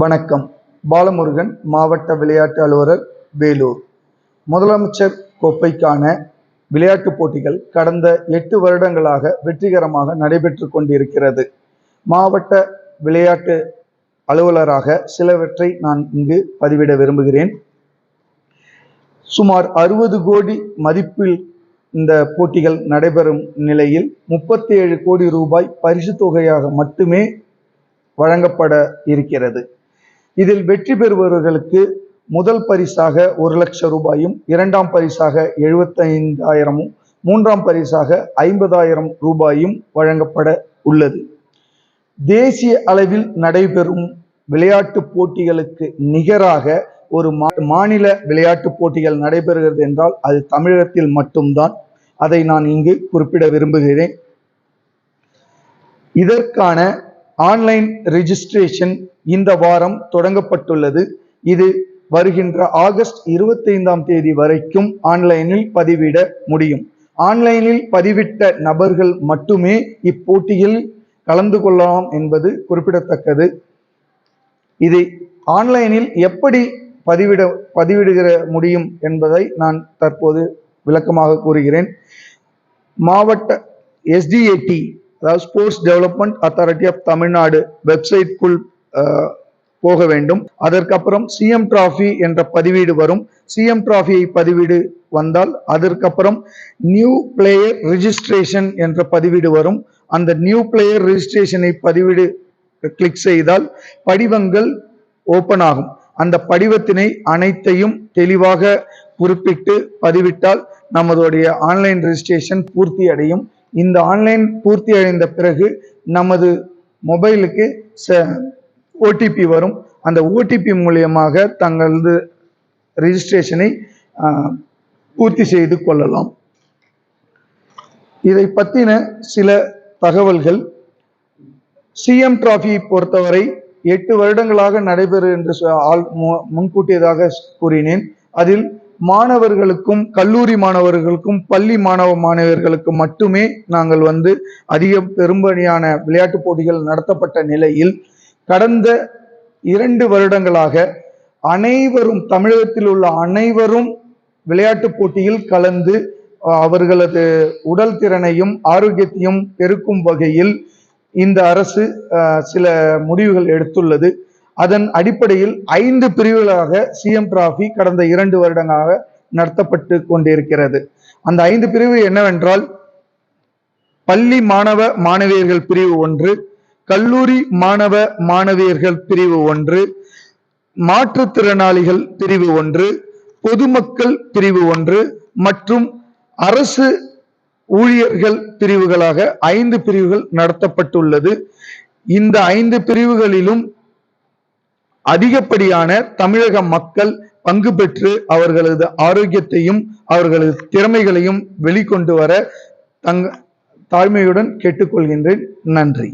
வணக்கம். பாலமுருகன் மாவட்ட விளையாட்டு அலுவலர் வேலூர். முதலமைச்சர் கோப்பைக்கான விளையாட்டுப் போட்டிகள் கடந்த எட்டு வருடங்களாக வெற்றிகரமாக நடைபெற்று கொண்டிருக்கிறது. மாவட்ட விளையாட்டு அலுவலராக சிலவற்றை நான் இங்கு பதிவிட விரும்புகிறேன். சுமார் அறுபது கோடி மதிப்பில் இந்த போட்டிகள் நடைபெறும் நிலையில் முப்பத்தி ஏழு கோடி ரூபாய் பரிசு தொகையாக மட்டுமே வழங்கப்பட இருக்கிறது. இதில் வெற்றி பெறுபவர்களுக்கு முதல் பரிசாக ஒரு லட்சம் ரூபாயும் இரண்டாம் பரிசாக எழுபத்தைந்தாயிரமும் மூன்றாம் பரிசாக ஐம்பதாயிரம் ரூபாயும் வழங்கப்பட உள்ளது. தேசிய அளவில் நடைபெறும் விளையாட்டு போட்டிகளுக்கு நிகராக ஒரு மா- மாநில விளையாட்டு போட்டிகள் நடைபெறுகிறது என்றால் அது தமிழகத்தில் மட்டும்தான். அதை நான் இங்கு குறிப்பிட விரும்புகிறேன். இதற்கான ஆன்லைன் ரிஜிஸ்ட்ரேஷன் இந்த வாரம் தொடங்கப்பட்டுள்ளது. இது வருகின்ற ஆகஸ்ட் இருபத்தைந்தாம் தேதி வரைக்கும் ஆன்லைனில் பதிவிட முடியும். ஆன்லைனில் பதிவிட்ட நபர்கள் மட்டுமே இப்போட்டியில் கலந்து கொள்ளலாம் என்பது குறிப்பிடத்தக்கது. இதை ஆன்லைனில் எப்படி பதிவிட பதிவிடுகிற முடியும் என்பதை நான் தற்போது விளக்கமாக கூறுகிறேன். மாவட்ட எஸ்டிஏடி அதாவது sports development authority of Tamil வெப்சைட்குள் போக வேண்டும். அதற்கப்புறம் சிஎம் டிராஃபி என்ற பதிவீடு வரும். சிஎம் டிராஃபியை பதிவீடு வந்தால் அதற்கப்புறம் நியூ பிளேயர் ரிஜிஸ்ட்ரேஷன் என்ற பதிவீடு வரும். அந்த நியூ பிளேயர் ரிஜிஸ்ட்ரேஷனை பதிவீடு கிளிக் செய்தால் படிவங்கள் ஓபன் ஆகும். அந்த படிவத்தினை அனைத்தையும் தெளிவாக குறிப்பிட்டு பதிவிட்டால் நமதுடைய ஆன்லைன் ரெஜிஸ்ட்ரேஷன் பூர்த்தி அடையும் இந்த ஆன்லைன் பூர்த்தி அடைந்த பிறகு நமது மொபைலுக்கு ஓடிபி வரும். அந்த ஓடிபி மூலியமாக தங்களது ரிஜிஸ்ட்ரேஷனை பூர்த்தி செய்து கொள்ளலாம். இதை பற்றின சில தகவல்கள். சிஎம் டிராஃபியை பொறுத்தவரை எட்டு வருடங்களாக நடைபெறும் என்று சொ- ஆல் மு- முன்கூட்டியதாக கூறினேன். அதில் மாணவர்களுக்கும் கல்லூரி மாணவர்களுக்கும் பள்ளி மாணவ மாணவர்களுக்கு மட்டுமே நாங்கள் வந்து அதிக பெரும்படியான விளையாட்டுப் போட்டிகள் நடத்தப்பட்ட நிலையில் கடந்த இரண்டு வருடங்களாக அனைவரும் தமிழகத்தில் உள்ள அனைவரும் விளையாட்டுப் போட்டியில் கலந்து அவர்களது உடல் திறனையும் ஆரோக்கியத்தையும் பெருக்கும் வகையில் இந்த அரசு சில முடிவுகள் எடுத்துள்ளது. அதன் அடிப்படையில் ஐந்து பிரிவுகளாக சிஎம் டிராஃபி கடந்த இரண்டு வருடங்களாக நடத்தப்பட்டு கொண்டிருக்கிறது. அந்த ஐந்து பிரிவு என்னவென்றால் பள்ளி மாணவ மாணவியர்கள் பிரிவு ஒன்று கல்லூரி மாணவ மாணவியர்கள் பிரிவு ஒன்று மாற்றுத்திறனாளிகள் பிரிவு ஒன்று பொதுமக்கள் பிரிவு ஒன்று மற்றும் அரசு ஊழியர்கள் பிரிவுகளாக ஐந்து பிரிவுகள் நடத்தப்பட்டுள்ளது. இந்த ஐந்து பிரிவுகளிலும் அதிகப்படியான தமிழக மக்கள் பங்கு பெற்று அவர்களது ஆரோக்கியத்தையும் அவர்களது திறமைகளையும் வெளிக்கொண்டு வர தங்க தாழ்மையுடன் கேட்டுக்கொள்கின்றேன். நன்றி.